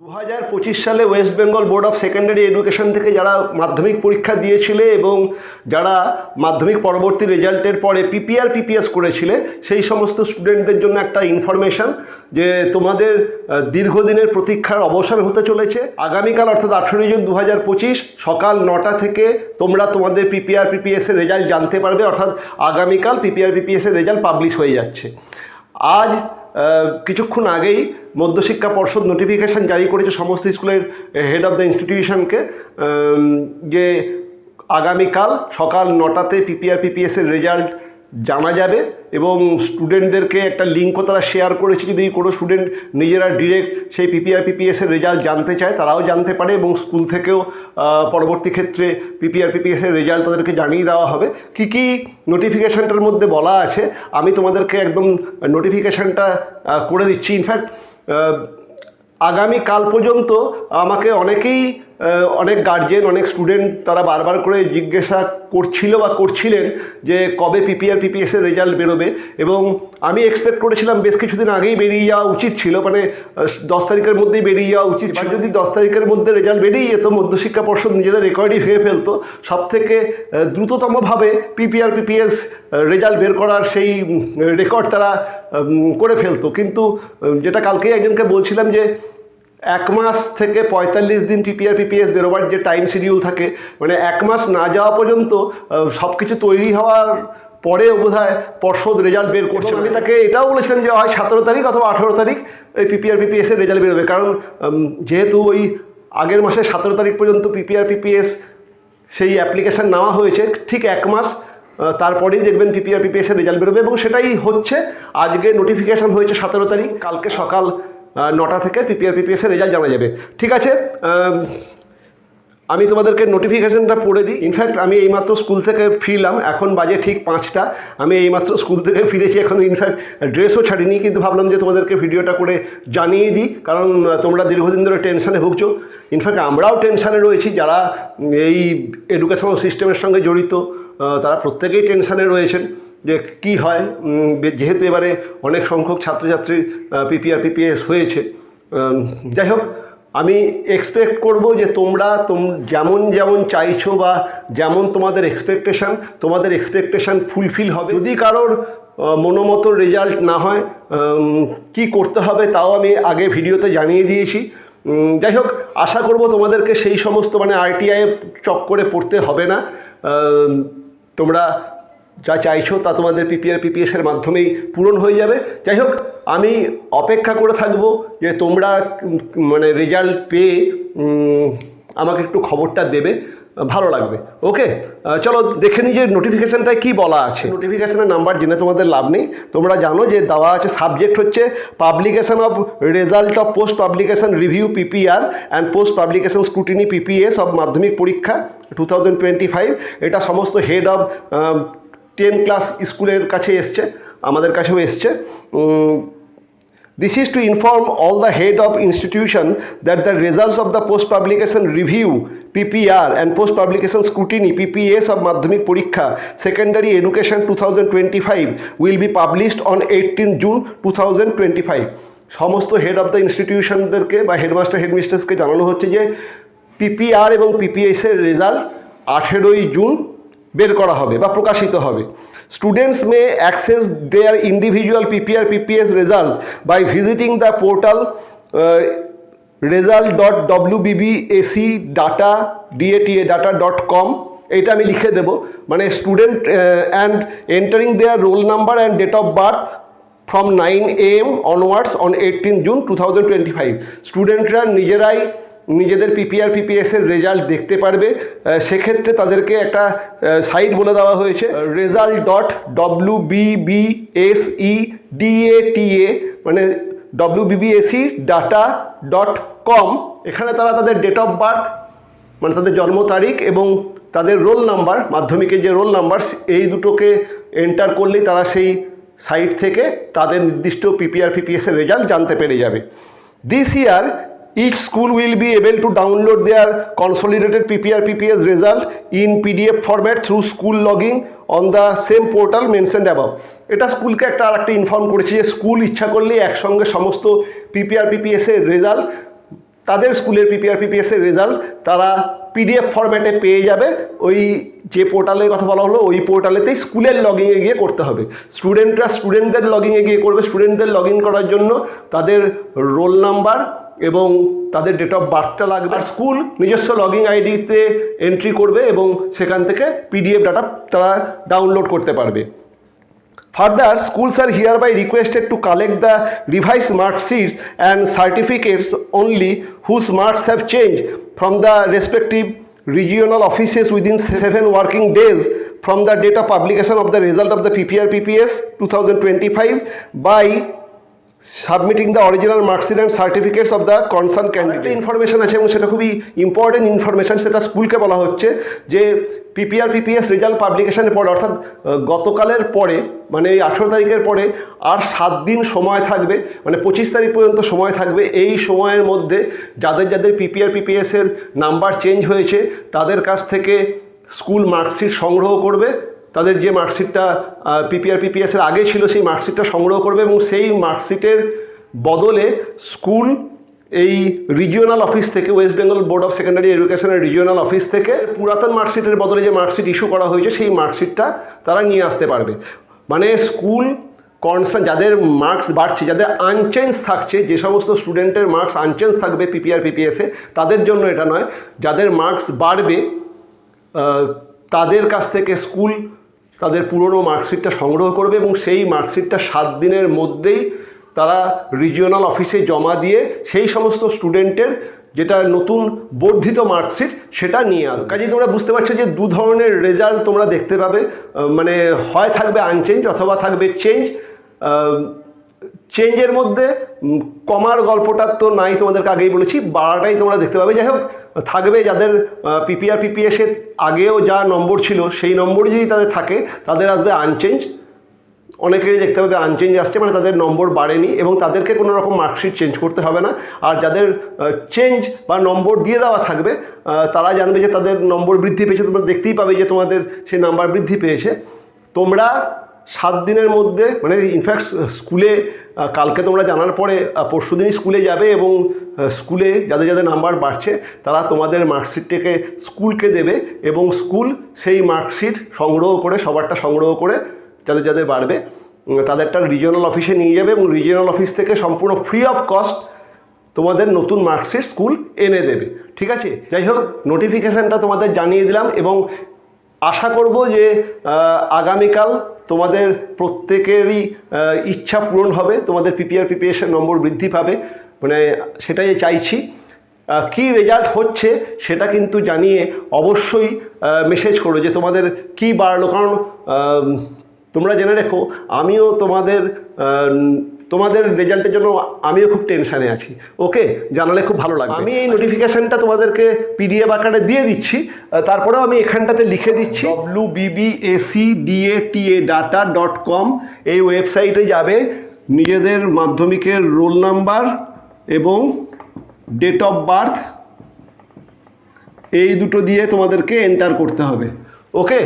দু হাজার পঁচিশ সালে West Bengal board of secondary education থেকে যারা মাধ্যমিক পরীক্ষা দিয়েছিলে এবং যারা মাধ্যমিক পরবর্তী রেজাল্টের পরে পিপিআর, পিপিএস করেছিলে, সেই সমস্ত স্টুডেন্টদের জন্য একটা ইনফরমেশন যে তোমাদের দীর্ঘদিনের প্রতীক্ষার অবসান হতে চলেছে। আগামীকাল অর্থাৎ আঠেরোই জুন দু হাজার পঁচিশ সকাল নটা থেকে তোমরা তোমাদের পিপিআর পিপিএসের রেজাল্ট জানতে পারবে। অর্থাৎ আগামীকাল পিপিআর পিপিএসের রেজাল্ট পাবলিশ হয়ে যাচ্ছে। আজ কিছুক্ষণ আগেই মধ্যশিক্ষা পর্ষদ নোটিফিকেশান জারি করেছে সমস্ত স্কুলের হেড অফ দ্য ইনস্টিটিউশনকে যে আগামীকাল সকাল নটাতে পিপিআর পিপিএসের রেজাল্ট জানা যাবে এবং স্টুডেন্টদেরকে একটা লিঙ্কও তারা শেয়ার করেছে। যদি কোনো স্টুডেন্ট নিজেরা ডিরেক্ট সেই পিপিআর পিপিএসের রেজাল্ট জানতে চায়, তারাও জানতে পারে এবং স্কুল থেকেও পরবর্তী ক্ষেত্রে পিপিআর পিপিএসের রেজাল্ট তাদেরকে জানিয়ে দেওয়া হবে। কী কী নোটিফিকেশানটার মধ্যে বলা আছে, আমি তোমাদেরকে একদম নোটিফিকেশানটা করে দিচ্ছি। ইনফ্যাক্ট আগামী কাল পর্যন্ত আমাকে অনেকেই অনেক গার্জেন অনেক স্টুডেন্ট তারা বারবার করে জিজ্ঞাসা করছিল বা করছিলেন যে কবে পিপিআর পিপিএসের রেজাল্ট বেরোবে এবং আমি এক্সপেক্ট করেছিলাম বেশ কিছুদিন আগেই বেরিয়ে যাওয়া উচিত ছিল মানে দশ তারিখের মধ্যেই বেরিয়ে যাওয়া উচিত ছিল। যদি দশ তারিখের মধ্যে রেজাল্ট বেরিয়ে যেত, মধ্যশিক্ষা পর্ষদ নিজেদের রেকর্ডই ভেঙে ফেলতো সব থেকে দ্রুততমভাবে পিপিআর পিপিএস রেজাল্ট বের করার সেই রেকর্ড তারা করে ফেলতো। কিন্তু যেটা কালকেই একজনকে বলছিলাম যে এক মাস থেকে পঁয়তাল্লিশ দিন পিপিআর পিপিএস বেরোবার যে টাইম শিডিউল থাকে মানে এক মাস না যাওয়া পর্যন্ত সব কিছু তৈরি হওয়ার পরেও বোধ হয় পর্ষদ রেজাল্ট বের করছে। আমি তাকে এটাও বলেছিলাম যে হয় সতেরো তারিখ অথবা আঠেরো তারিখ এই পিপিআর পিপিএসের রেজাল্ট বেরোবে। কারণ যেহেতু ওই আগের মাসে সতেরো তারিখ পর্যন্ত পিপিআর পিপিএস সেই অ্যাপ্লিকেশান নেওয়া হয়েছে ঠিক এক মাস তারপরেই দেখবেন পিপিআর পিপিএসের রেজাল্ট বেরোবে এবং সেটাই হচ্ছে আজকে নোটিফিকেশান হয়েছে সতেরো তারিখ কালকে সকাল নটা থেকে পিপিআর পিপিএসের রেজাল্ট জানা যাবে। ঠিক আছে? আমি তোমাদেরকে নোটিফিকেশানটা পড়ে দিই। ইনফ্যাক্ট আমি এইমাত্র স্কুল থেকে ফিরলাম। এখন বাজে ঠিক পাঁচটা। আমি এইমাত্র স্কুল থেকে ফিরেছি। এখন ইনফ্যাক্ট ড্রেসও ছাড়িনি, কিন্তু ভাবলাম যে তোমাদেরকে ভিডিওটা করে জানিয়ে দিই। কারণ তোমরা দীর্ঘদিন ধরে টেনশানে ভুগছো। ইনফ্যাক্ট আমরাও টেনশানে রয়েছি। যারা এই এডুকেশনাল সিস্টেমের সঙ্গে জড়িত তারা প্রত্যেকেই টেনশানে রয়েছেন। যে কি হয় যেহেতু এবারে অনেক সংখ্যক ছাত্রছাত্রীর পিপিআর পিপিএস হয়েছে যাই হোক, আমি এক্সপেক্ট করব যে তোমরা তোম, যেমন যেমন চাইছো বা যেমন তোমাদের এক্সপেকটেশান তোমাদের এক্সপেকটেশান ফুলফিল হবে। যদি কারোর মনোমতো রেজাল্ট না হয় কি করতে হবে তাও আমি আগে ভিডিওতে জানিয়ে দিয়েছি। যাই হোক, আশা করব তোমাদেরকে সেই সমস্ত মানে আরটিআই চক্করে পড়তে হবে না। তোমরা যা চাইছো তা তোমাদের পিপিআর পিপিএসের মাধ্যমেই পূরণ হয়ে যাবে। যাই হোক, আমি অপেক্ষা করে থাকব যে তোমরা মানে রেজাল্ট পেয়ে আমাকে একটু খবরটা দেবে। ভালো লাগবে। ওকে? চলো দেখে নিই যে নোটিফিকেশানটায় কী বলা আছে। নোটিফিকেশানের নাম্বার জেনে তোমাদের লাভ নেই। তোমরা জানো যে দেওয়া আছে সাবজেক্ট হচ্ছে publication of result of post publication review PPR and post publication scrutiny PPS of মাধ্যমিক পরীক্ষা টু এটা সমস্ত হেড অফ টেন ক্লাস স্কুলের কাছে এসছে, আমাদের কাছেও এসছে। This is to inform all the head of institution that the results of the post publication review PPR and post publication scrutiny PPS of মাধ্যমিক পরীক্ষা secondary education two thousand twenty five will be published on eighteen June two thousand twenty five সমস্ত head of the ইনস্টিটিউশনদেরকে বা headmaster হেডমিস্ট্রেসকে জানানো হচ্ছে যে PPR এবং পিপিএসের result আঠেরোই জুন বের করা হবে বা প্রকাশিত হবে। Students may access their individual PPR PPS results by visiting the portal result dot W BBSE data D A T A data dot com এটা আমি লিখে দেবো। মানে student and entering their roll number and date of birth from nine A M onwards on eighteen June two thousand twenty five স্টুডেন্টরা নিজেরাই নিজেদের PPR পিপিএসের result দেখতে পারবে। সেক্ষেত্রে তাদেরকে একটা সাইট বলে দেওয়া হয়েছে। Result dot W BBSE D A T A মানে W BBSE data dot com এখানে তারা তাদের ডেট অফ বার্থ মানে তাদের জন্ম তারিখ এবং তাদের রোল নাম্বার মাধ্যমিকের যে রোল নাম্বার এই দুটোকে এন্টার করলেই তারা সেই সাইট থেকে তাদের নির্দিষ্ট পিপিআর পিপিএসের রেজাল্ট জানতে পেরে যাবে। This year each school will be able to download their consolidated PPR PPS result in PDF format through school login on the same portal mentioned above. এটা স্কুলকে একটা আর একটা ইনফর্ম করেছে যে স্কুল ইচ্ছা করলে একসঙ্গে সমস্ত পিপিআর পিপিএসের রেজাল্ট তাদের স্কুলের পিপিআর পিপিএসের রেজাল্ট তারা পিডিএফ ফরম্যাটে পেয়ে যাবে। ওই যে পোর্টালের কথা বলা হলো, ওই পোর্টালেতেই স্কুলের লগইনে গিয়ে করতে হবে। স্টুডেন্টরা স্টুডেন্টদের লগইনে গিয়ে করবে। স্টুডেন্টদের লগ করার জন্য তাদের রোল নাম্বার এবং তাদের ডেট অফ বার্থটা লাগবে। আর স্কুল নিজস্ব লগইন আইডিতে এন্ট্রি করবে এবং সেখান থেকে পিডিএফ ডাটা তারা ডাউনলোড করতে পারবে। Further, schools are hereby requested to collect the revised mark sheets and certificates only whose marks have changed from the respective regional offices within seven working days from the date of publication of the result of the PPR PPS 2025 by submitting the original marksheet and certificates of the concern candidate information আছে এবং সেটা খুবই important information সেটা স্কুলকে বলা হচ্ছে যে PPR PPS result পাবলিকেশনের পরে অর্থাৎ গতকালের পরে মানে এই আঠেরো তারিখের পরে আর সাত দিন সময় থাকবে মানে পঁচিশ তারিখ পর্যন্ত সময় থাকবে। এই সময়ের মধ্যে যাদের যাদের পিপিআর পিপিএসের নাম্বার চেঞ্জ হয়েছে তাদের কাছ থেকে স্কুল মার্কশিট সংগ্রহ করবে। তাদের যে মার্কশিটটা পিপিআর পিপিএসের আগে ছিল, সেই মার্কশিটটা সংগ্রহ করবে এবং সেই মার্কশিটের বদলে স্কুল এই রিজিওনাল অফিস থেকে West Bengal board of secondary এডুকেশনের রিজিওনাল অফিস থেকে পুরাতন মার্কশিটের বদলে যে মার্কশিট ইস্যু করা হয়েছে, সেই মার্কশিটটা তারা নিয়ে আসতে পারবে। মানে স্কুল কনসার্ন যাদের মার্কস বাড়ছে, যাদের আনচেঞ্জ থাকছে, যে সমস্ত স্টুডেন্টের মার্কস আনচেঞ্জ থাকবে পিপিআর পিপিএসে তাদের জন্য এটা নয়। যাদের মার্কস বাড়বে তাদের কাছ থেকে স্কুল তাদের পুরনো মার্কশিটটা সংগ্রহ করবে এবং সেই মার্কশিটটা সাত দিনের মধ্যেই তারা রিজিওনাল অফিসে জমা দিয়ে সেই সমস্ত স্টুডেন্টের যেটা নতুন বর্ধিত মার্কশিট, সেটা নিয়ে আসবে। কাজেই তোমরা বুঝতে পারছ যে দু ধরনের রেজাল্ট তোমরা দেখতে পাবে। মানে হয় থাকবে আনচেঞ্জ অথবা থাকবে চেঞ্জ চেঞ্জের মধ্যে কমার গল্পটা তো নাই তোমাদেরকে আগেই বলেছি, বাড়াটাই তোমরা দেখতে পাবে। যাই হোক, থাকবে যাদের পিপিআর পিপিএসের আগেও যা নম্বর ছিল, সেই নম্বরই যদি তাদের থাকে, তাদের আসবে আনচেঞ্জ অনেকেরই দেখতে পাবে আনচেঞ্জ আসছে মানে তাদের নম্বর বাড়েনি এবং তাদেরকে কোনো রকম মার্কশিট চেঞ্জ করতে হবে না। আর যাদের চেঞ্জ বা নম্বর দিয়ে দেওয়া থাকবে তারা জানবে যে তাদের নম্বর বৃদ্ধি পেয়েছে। তোমরা দেখতেই পাবে যে তোমাদের সেই নাম্বার বৃদ্ধি পেয়েছে। তোমরা সাত দিনের মধ্যে মানে ইনফ্যাক্ট স্কুলে কালকে তোমরা জানার পরে পরশু দিনই স্কুলে যাবে এবং স্কুলে যাদের যাদের নাম্বার বাড়ছে, তারা তোমাদের মার্কশিটটাকে স্কুলকে দেবে এবং স্কুল সেই মার্কশিট সংগ্রহ করে, সবারটা সংগ্রহ করে যাদের যাদের বাড়বে তাদেরটা রিজিওনাল অফিসে নিয়ে যাবে এবং রিজিওনাল অফিস থেকে সম্পূর্ণ ফ্রি অফ কস্ট তোমাদের নতুন মার্কশিট স্কুল এনে দেবে। ঠিক আছে? যাই হোক নোটিফিকেশানটা তোমাদের জানিয়ে দিলাম এবং আশা করব যে আগামীকাল তোমাদের প্রত্যেকেরই ইচ্ছা পূরণ হবে, তোমাদের পিপিআর পিপিএসের নম্বর বৃদ্ধি পাবে। মানে সেটাই চাইছি। কী রেজাল্ট হচ্ছে সেটা কিন্তু জানিয়ে অবশ্যই মেসেজ করো যে তোমাদের কী বাড়লো। কারণ তোমরা জেনে রেখো, আমিও তোমাদের তোমাদের রেজাল্টের জন্য আমিও খুব টেনশানে আছি। ওকে জানালে খুব ভালো লাগবে। আমি এই নোটিফিকেশানটা তোমাদেরকে পিডিএফ আকারে দিয়ে দিচ্ছি। তারপরেও আমি এখানটাতে লিখে দিচ্ছি। W BBSE D A T A data dot com এই ওয়েবসাইটে যাবে। নিজেদের মাধ্যমিকের রোল নাম্বার এবং ডেট অফ বার্থ এই দুটো দিয়ে তোমাদেরকে এন্টার করতে হবে। ওকে